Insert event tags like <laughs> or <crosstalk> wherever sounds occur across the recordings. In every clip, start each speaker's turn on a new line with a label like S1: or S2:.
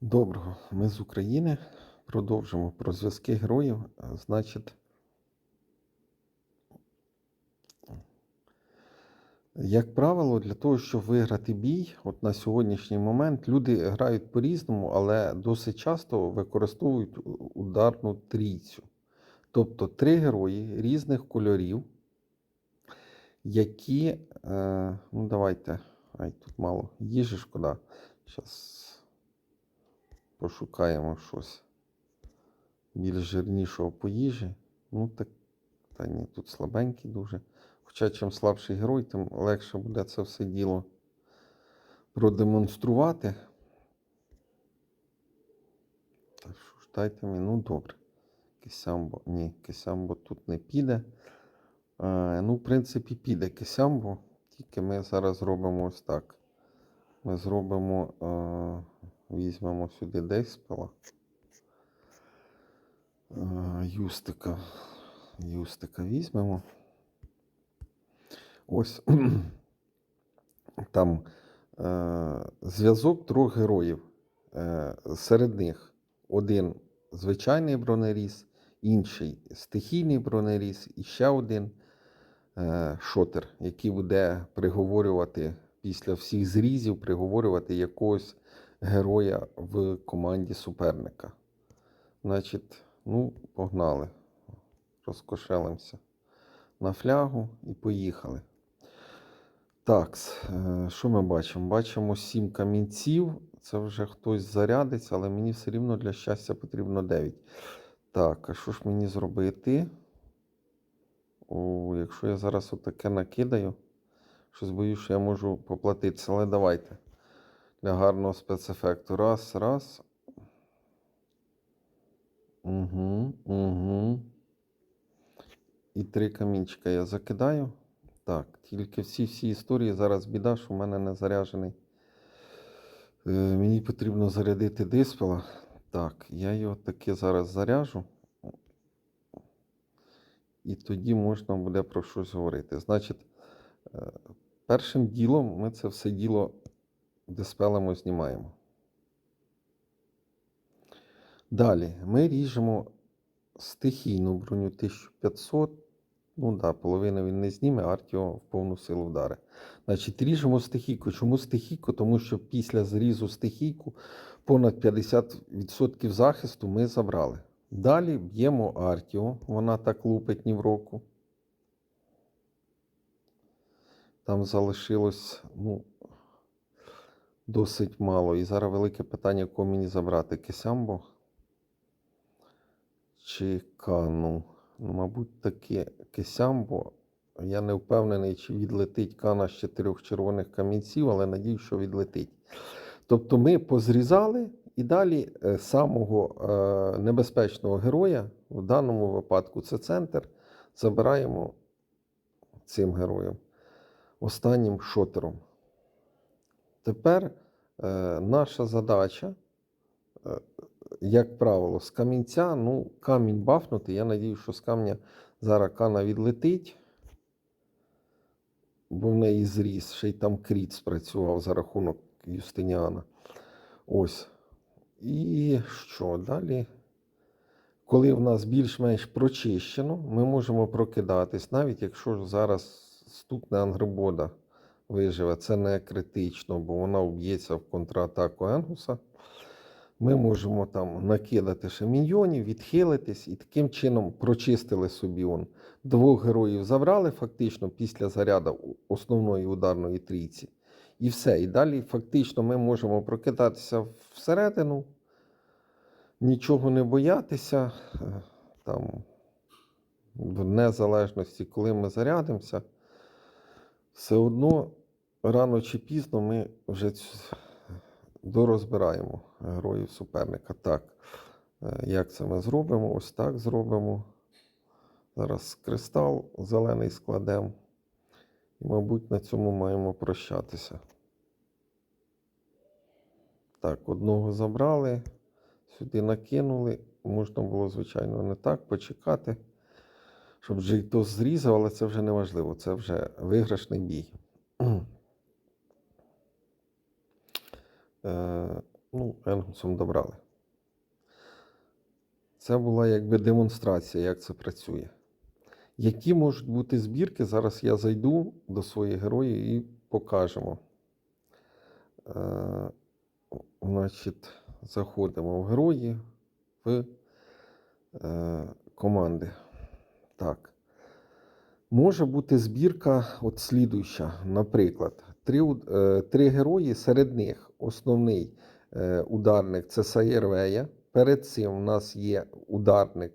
S1: Доброго, ми з України. Продовжимо про зв'язки героїв. Значить, як правило, для того, щоб виграти бій, от на сьогоднішній момент люди грають по-різному, але досить часто використовують ударну трійцю. Тобто три герої різних кольорів, які. Е, ну, давайте. Ай, тут мало їжі шкода. Зараз пошукаємо щось більш жирнішого по їжі. Ну, так, та ні, тут слабенький дуже. Хоча чим слабший герой, тим легше буде це все діло продемонструвати. Так що ж, дайте мені, ну добре. Кисямбо. Ні, Кисямбо тут не піде. Е, ну, в принципі, піде Кисямбо, тільки ми зараз зробимо ось так. Ми зробимо, е, візьмемо сюди Дейспела. Е, Юстика. Юстика візьмемо. Ось <clears throat> там е, зв'язок трьох героїв. Е, серед них один звичайний бронеріз, інший стихійний бронеріз і ще один шотер, який буде приговорювати після всіх зрізів, приговорювати якогось героя в команді суперника. Значить, ну, погнали. Розкошелимося на флягу і поїхали. Так, е, що ми бачимо? Бачимо сім камінців. Це вже хтось зарядиться, але мені все рівно для щастя потрібно 9. Так, а що ж мені зробити? О, якщо я зараз отаке накидаю, щось боюсь, що я можу поплатитися, але давайте. Для гарного спецефекту. Раз, раз. Угу, угу. І три камінчика я закидаю. Так, тільки всі всі історії зараз біда, що в мене не заряджений. Е, мені потрібно зарядити диспела. Так, я його таки зараз заряжу. І тоді можна буде про щось говорити. Значить, е, першим ділом ми це все діло диспелемо, знімаємо. Далі ми ріжемо стихійну броню 1500. Ну так, да, половину він не зніме, Артіо в повну силу вдари. Значить, ріжемо стихійку. Чому стихійку? Тому що після зрізу стихійку понад 50% захисту ми забрали. Далі б'ємо Артіо, вона так лупить ні в року. Там залишилось ну, досить мало. І зараз велике питання, кого мені забрати: Кесямбо чи Кану. Ну, мабуть, таки Кесямбо. Я не впевнений, чи відлетить Кана з чотирьох червоних камінців, але надію, що відлетить. Тобто ми позрізали і далі е, самого е, небезпечного героя, в даному випадку це центр, забираємо цим героєм, останнім шотером. Тепер е, наша задача, е, як правило, з камінця, ну, камінь бафнути. Я надію, що з камня зараз кана відлетить, бо в неї зріс, ще й там кріт спрацював за рахунок Юстиніана. Ось. І що далі? Коли в нас більш-менш прочищено, ми можемо прокидатись, навіть якщо зараз стукне Ангребода виживе, це не критично, бо вона вб'ється в контратаку Енгуса. Ми можемо там накидати ще міньйонів, відхилитись і таким чином прочистили собі он. Двох героїв забрали фактично після заряду основної ударної трійці. І все. І далі фактично ми можемо прокидатися всередину, нічого не боятися. е, Там, в незалежності, коли ми зарядимося, все одно рано чи пізно ми вже дорозбираємо героїв суперника. Так, е, як це ми зробимо? Ось так зробимо. Зараз кристал зелений складемо. І, мабуть, на цьому маємо прощатися. Так, одного забрали, сюди накинули. Можна було, звичайно, не так почекати, щоб вже зрізав, але це вже не важливо. Це вже виграшний бій. Е, ну, Енгусом добрали. Це була якби демонстрація, як це працює. Які можуть бути збірки? Зараз я зайду до своїх героїв і покажемо. Е, значить, заходимо в герої в е, команди. Так. Може бути збірка от слідуюча. Наприклад, три, е, три герої, серед них основний е, ударник це Саєрвея. Перед цим у нас є ударник,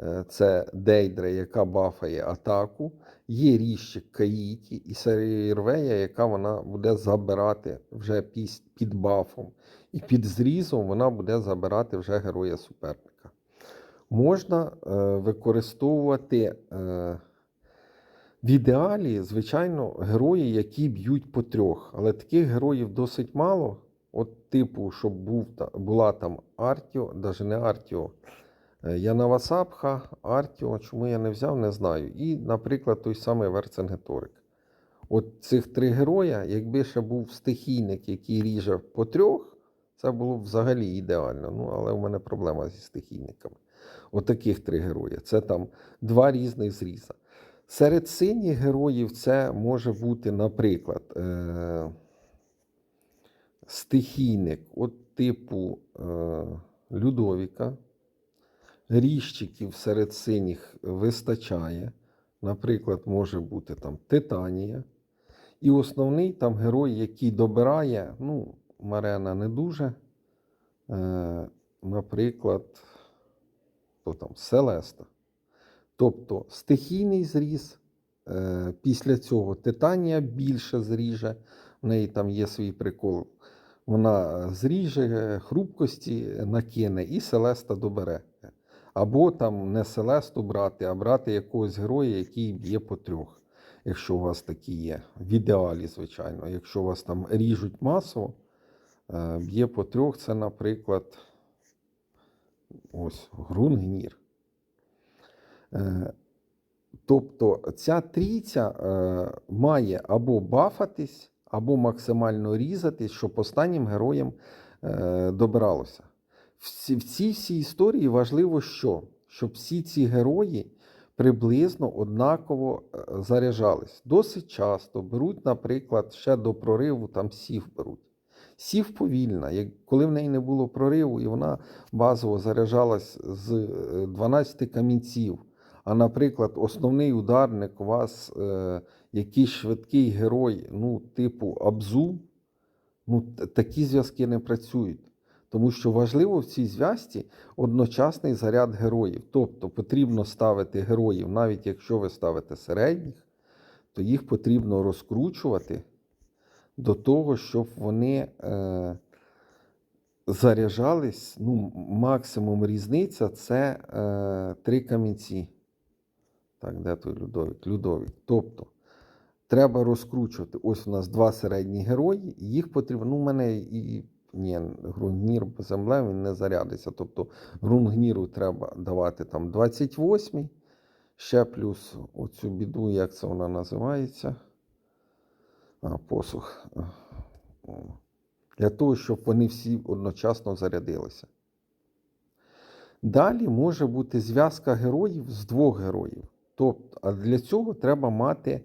S1: е, це Дейдре, яка бафає атаку. Є ріжчик Каїті і Саєрвея, яка вона буде забирати вже під бафом. І під зрізом вона буде забирати вже героя суперника. Можна е, використовувати. В ідеалі, звичайно, герої, які б'ють по трьох. Але таких героїв досить мало. От, типу, щоб був, була там Артіо, навіть не Артіо. е, Янавасапха, Артіо, чому я не взяв, не знаю. І, наприклад, той самий Верценгеторик. От цих три героя, якби ще був стихійник, який ріже по трьох, це було б взагалі ідеально. Ну, але у мене проблема зі стихійниками. От таких три герої. Це там два різних зріза. Серед синіх героїв це може бути, наприклад, е- стихійник, от типу е- Людовіка. Ріжчиків серед синіх вистачає. Наприклад, може бути там Титанія. І основний там герой, який добирає, ну, Марена не дуже. Е- наприклад, хто там, Селеста. Тобто стихійний зріз, е, після цього Титанія більше зріже, в неї там є свій прикол. Вона зріже хрупкості, накине і Селеста добере. Або там не Селесту брати, а брати якогось героя, який б'є по трьох, якщо у вас такі є. В ідеалі, звичайно. Якщо у вас там ріжуть масово, е, б'є по трьох, це, наприклад, ось Грунгнір. Е, Тобто ця трійця е, має або бафатись, або максимально різатись, щоб останнім героям е, добиралося. В, цій всій історії важливо, що? щоб всі ці герої приблизно однаково заряджались. Досить часто беруть, наприклад, ще до прориву там сів беруть. Сів повільна, коли в неї не було прориву, і вона базово заряджалась з е, 12 камінців. А, наприклад, основний ударник у вас е, якийсь швидкий герой, ну, типу Абзу, ну, такі зв'язки не працюють. Тому що важливо в цій зв'язці одночасний заряд героїв. Тобто потрібно ставити героїв, навіть якщо ви ставите середніх, то їх потрібно розкручувати до того, щоб вони е, заряджались. Ну, максимум різниця це е, три камінці. Так, де той Людовік? Людовік. Тобто, треба розкручувати. Ось у нас два середні герої, їх потрібно. Ну, у мене і. Ні, Грунгнір землем він не зарядиться. Тобто Грунгніру треба давати там 28 ще плюс оцю біду, як це вона називається. А, посух. Для того, щоб вони всі одночасно зарядилися. Далі може бути зв'язка героїв з двох героїв. Тобто, а для цього треба мати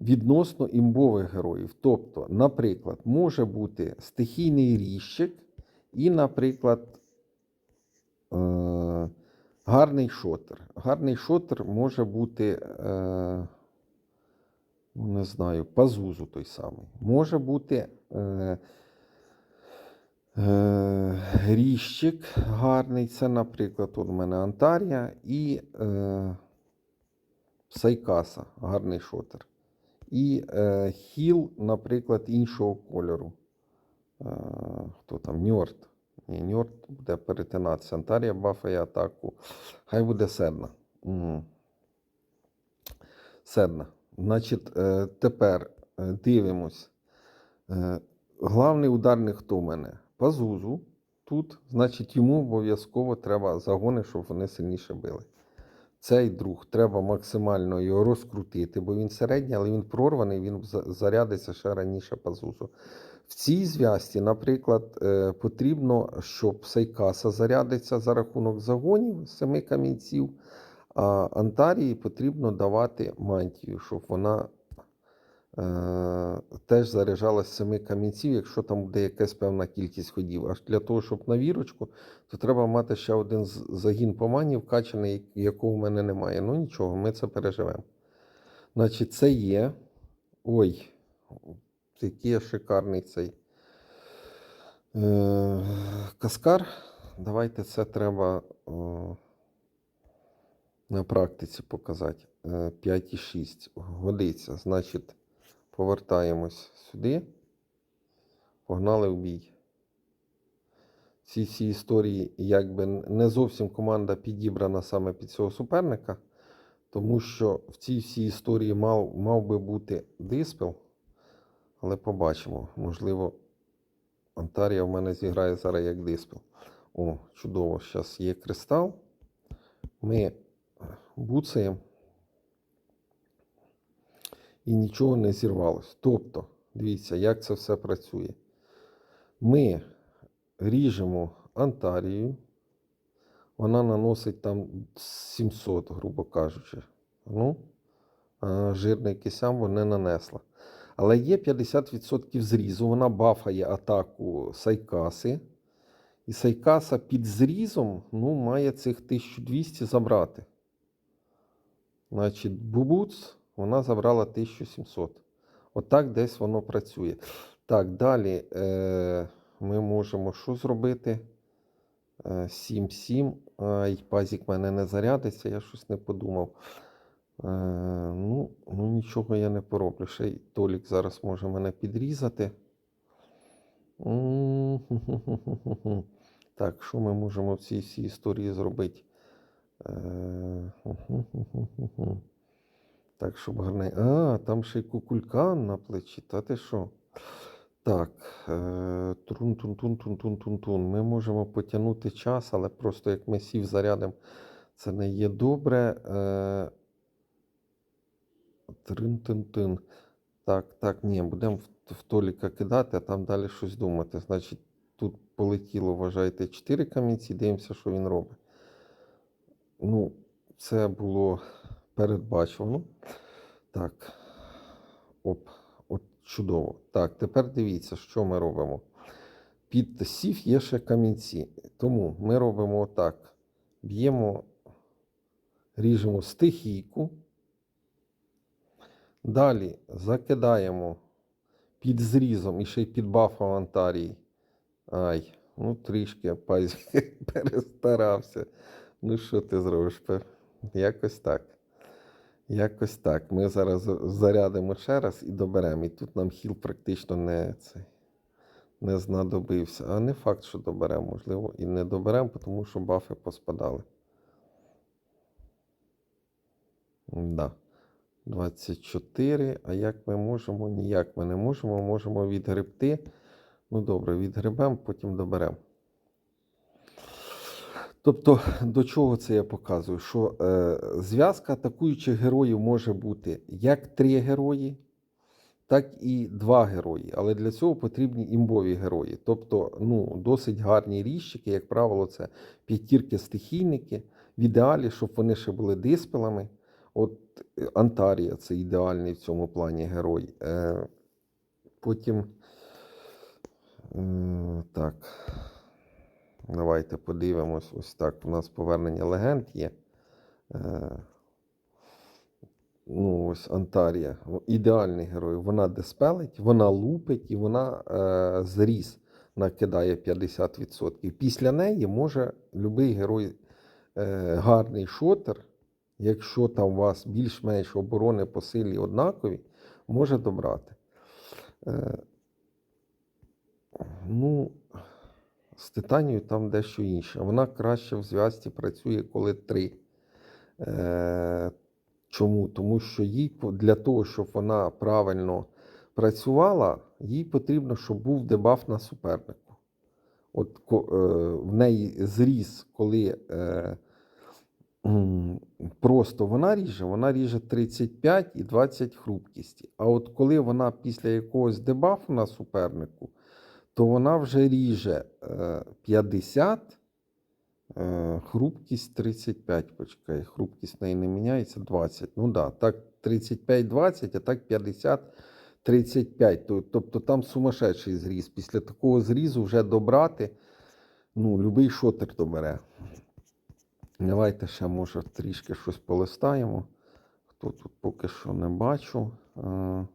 S1: відносно імбових героїв. Тобто, наприклад, може бути стихійний ріжчик і, наприклад, е- гарний шотер. Гарний шотер може бути, е- ну, не знаю, пазузу той самий. Може бути. Е- Е, Ріжчик гарний, це, наприклад, у мене Антарія і Сайкаса, гарний шотер. І е, хіл, наприклад, іншого кольору. Е, хто там? Ньорд. Ні, Ньорд буде перетинатися. Антарія бафає атаку. Хай буде Седна. Мгм. Седна. Значить, е, тепер е, дивимось. Е, Главний ударник хто в мене? Пазузу. Тут, значить, йому обов'язково треба загони, щоб вони сильніше били. Цей друг треба максимально його розкрутити, бо він середній, але він прорваний, він зарядиться ще раніше пазусу. В цій зв'язці, наприклад, е, потрібно, щоб Сайкаса зарядиться за рахунок загонів семи камінців, а Антарії потрібно давати мантію, щоб вона теж заряджалась семи камінців, якщо там буде якась певна кількість ходів. Аж для того, щоб на вірочку, то треба мати ще один загін по мані, вкачаний, якого в мене немає. Ну нічого, ми це переживемо. Значить, це є. Ой, який шикарний цей е, каскар. Давайте це треба е, на практиці показати. Е, 5,6 годиться. Значить, повертаємось сюди. Погнали в бій. Ці всі історії, якби не зовсім команда підібрана саме під цього суперника, тому що в цій всій історії мав, мав би бути диспел, але побачимо. Можливо, Антарія в мене зіграє зараз як диспел. О, чудово, зараз є кристал. Ми буцаємо і нічого не зірвалось. Тобто, дивіться, як це все працює. Ми ріжемо Антарію. Вона наносить там 700, грубо кажучи. Ну, жирний кисям вона нанесла. Але є 50% зрізу. Вона бафає атаку Сайкаси. І Сайкаса під зрізом ну, має цих 1200 забрати. Значить, Бубуц вона забрала 1700. Отак десь воно працює. Так, далі е, ми можемо що зробити? Е, 7-7. Ай, пазік в мене не зарядиться, я щось не подумав. Е, ну, ну, нічого я не пороблю. Ще й Толік зараз може мене підрізати. Так, що ми можемо в цій всій історії зробити? Е. Так, щоб гарне. А, там ще й кукулькан на плечі. Та ти що? Так. е, Трун-тун-тун-тун-тун-тун-тун. Ми можемо потягнути час, але просто як ми сів зарядимо, це не є добре. Е, Трин-тин-тин. Так, так, ні, будемо в Толіка кидати, а там далі щось думати. Значить, тут полетіло, вважайте, 4 камінці, дивимося, що він робить. Ну, це було передбачено. Так. Оп, от чудово. Так, тепер дивіться, що ми робимо. Під сів є ще камінці. Тому ми робимо отак. Б'ємо, ріжемо стихійку. Далі закидаємо під зрізом і ще й під бафом Антарії. Ай, ну трішки пазі <laughs> перестарався. Ну, що ти зробиш? Якось так. Якось так. Ми зараз зарядимо ще раз і доберемо. І тут нам хіл практично не, цей, не знадобився. А не факт, що доберемо. Можливо, і не доберемо, тому що бафи поспадали. Да. 24. А як ми можемо? Ніяк ми не можемо. Можемо відгребти. Ну добре, відгребемо, потім доберемо. Тобто, до чого це я показую? Що е, зв'язка атакуючих героїв може бути як три герої, так і два герої. Але для цього потрібні імбові герої. Тобто, ну, досить гарні ріжчики, як правило, це п'ятірки-стихійники. В ідеалі, щоб вони ще були диспелами. От е, Антарія це ідеальний в цьому плані герой. Е, потім. Е, так. Давайте подивимось. Ось так. У нас повернення легенд є. Е, ну, ось Антарія. Ідеальний герой. Вона диспелить, вона лупить і вона е, зріз накидає 50%. Після неї може будь-який герой е, гарний шотер, якщо там у вас більш-менш оборони по силі однакові, може добрати. Е, ну, з Титанією там дещо інше. Вона краще в зв'язці працює, коли три. Е, чому? Тому що їй для того, щоб вона правильно працювала, їй потрібно, щоб був дебаф на супернику. От е, в неї зріс, коли е, просто вона ріже, вона ріже 35 і 20 хрупкісті. А от коли вона після якогось дебафу на супернику то вона вже ріже е, 50, е, хрупкість 35. Почекай, хрупкість неї не міняється 20. Ну да, так 35-20, а так 50-35. Тобто там сумасшедший зріз. Після такого зрізу вже добрати, ну, любий шотер добере. Давайте ще, може, трішки щось полистаємо. Хто тут поки що не бачу. Е,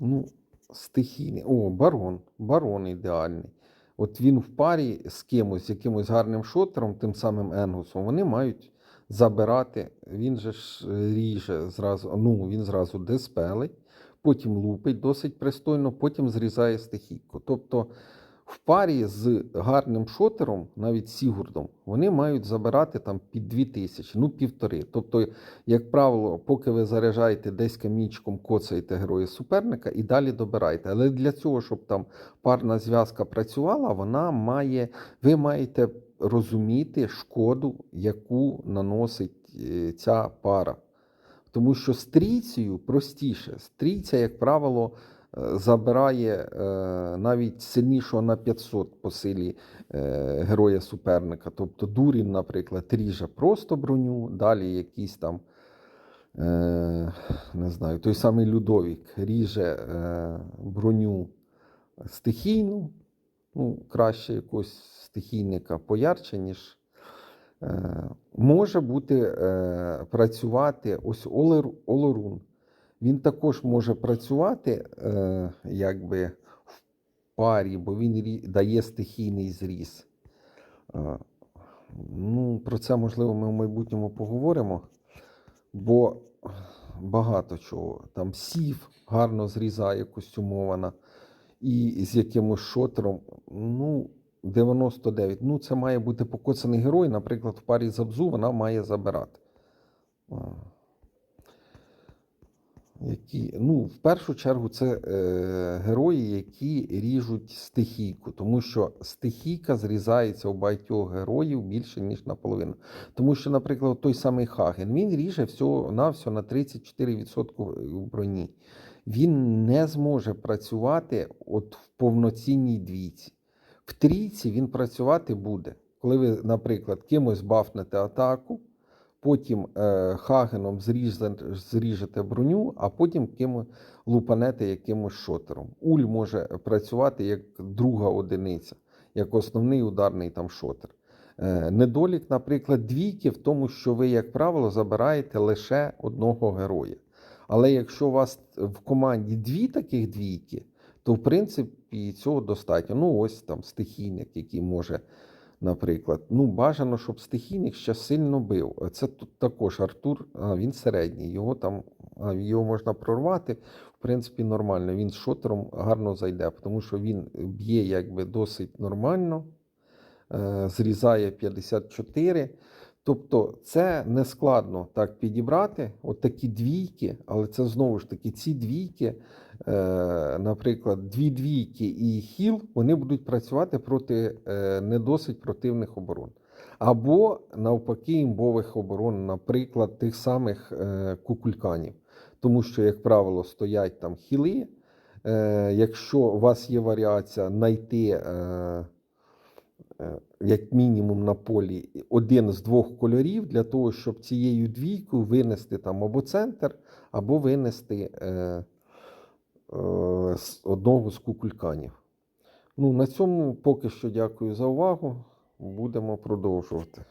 S1: Ну, стихійний. О, барон. Барон ідеальний. От він в парі з кимось, якимось гарним шотером, тим самим Енгусом, вони мають забирати. Він же ж ріже зразу, ну, він зразу диспелить, потім лупить досить пристойно, потім зрізає стихійку. Тобто в парі з гарним шотером, навіть Сігурдом, вони мають забирати там під 2000, ну півтори. Тобто, як правило, поки ви заряджаєте десь камінчиком, коцаєте героя суперника і далі добираєте. Але для цього, щоб там парна зв'язка працювала, вона має, ви маєте розуміти шкоду, яку наносить е, ця пара. Тому що з трійцею простіше. Стрійця, як правило, забирає е, навіть сильнішого на 500 по силі е, героя суперника. Тобто Дурін, наприклад, ріже просто броню, далі якийсь там, е, не знаю, той самий Людовік ріже броню стихійну, ну, краще якогось стихійника поярче, ніж. Може бути працювати ось Олорун. Він також може працювати е, якби в парі, бо він дає стихійний зріз. Е, ну, про це, можливо, ми в майбутньому поговоримо, бо багато чого. Там сів гарно зрізає костюмована, і з якимось шотером. Ну, 99. Ну, це має бути покоцаний герой. Наприклад, в парі з Абзу вона має забирати. Які, ну, в першу чергу, це е, герої, які ріжуть стихійку, тому що стихійка зрізається у багатьох героїв більше, ніж наполовину. Тому що, наприклад, той самий Хаген, він ріже всього на всього на 34% в броні. Він не зможе працювати от в повноцінній двійці. В трійці він працювати буде. Коли ви, наприклад, кимось бафнете атаку, потім е, Хагеном зріжете, броню, а потім ким лупанете якимось шотером. Уль може працювати як друга одиниця, як основний ударний там шотер. Е, недолік, наприклад, двійки в тому, що ви, як правило, забираєте лише одного героя. Але якщо у вас в команді дві таких двійки, то в принципі цього достатньо. Ну, ось там стихійник, який може, наприклад. Ну, бажано, щоб стихійник ще сильно бив. Це тут також Артур, він середній. Його там його можна прорвати. В принципі, нормально. Він з шотером гарно зайде, тому що він б'є якби досить нормально, е, зрізає 54. Тобто це не складно так підібрати, от такі двійки, але це знову ж таки ці двійки, наприклад, дві двійки і хіл, вони будуть працювати проти е, не досить противних оборон. Або навпаки імбових оборон, наприклад, тих самих е, кукульканів. Тому що, як правило, стоять там хіли. Е, якщо у вас є варіація знайти. Е, е, як мінімум на полі один з двох кольорів для того, щоб цією двійкою винести там або центр, або винести е, е, з одного з кукульканів. Ну, на цьому поки що дякую за увагу. Будемо продовжувати.